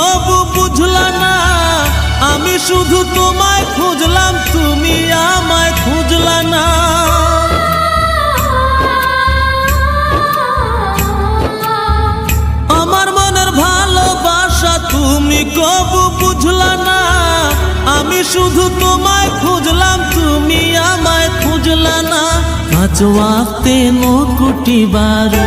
তুমি কবু বুঝলা না, আমি শুধু তোমায় খুঁজলাম, তুমি আমায় খুঁজলা না। আমার মনের তুমি কবু না, আমি শুধু তোমায় খুঁজলাম, তুমি আমায় খুঁজলা না। পাঁচ ওয়াক্তে নকুটি বারো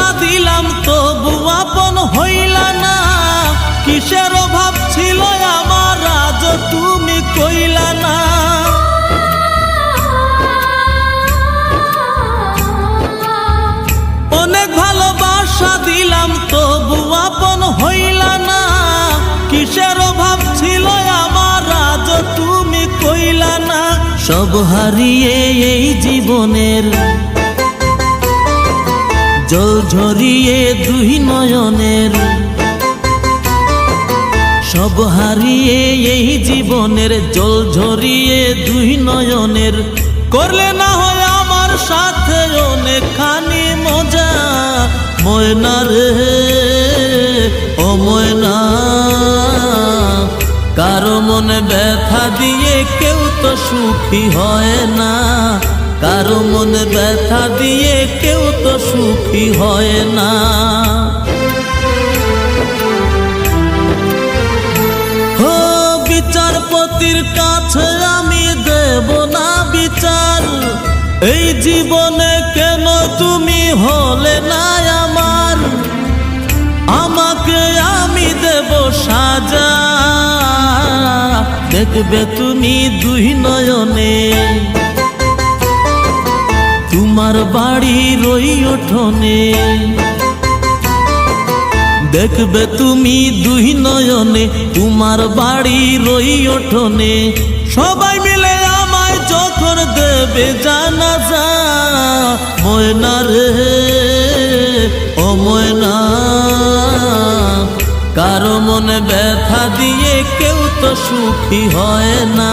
ভালোবাসা দিলাম, তবু আপন হইলা না। কিসের অভাব ছিল আমার, আজ তুমি কইলা না। অনেক ভালোবাসা দিলাম, তবু আপন হইলা না। কিসের অভাব ছিল আমার, আজ তুমি কইলা না। সব হারিয়ে এই জীবনের জল ঝরিয়ে দুই নয়নের। সব হারিয়ে এই জীবনের, জল ঝরিয়ে দুই নয়নের। করলে না হয় আমার সাথে অনেকখানি মজা। ময়না রে, ও ময়না, কারও মনে ব্যথা দিয়ে কেউ তো সুখী হয় না। কারও মনে ব্যথা দিয়ে কেউ তো সুখী হয় না। ও বিচারপতির কাছে আমি দেব না বিচার। এই জীবনে কেন তুমি হলে না আমার? আমাকে আমি দেব সাজা। দেখবে তুমি দুই নয়নে। তোমার বাড়ি রই ওঠনে। দেখবে তুমি দুই নয়নে, তোমার বাড়ি রই ওঠনে। সবাই মিলে আমায় যখন দেবে জানাজা, ময়না রে, ও ময়না, কারও মনে ব্যথা দিয়ে কেউ তো সুখী হয় না।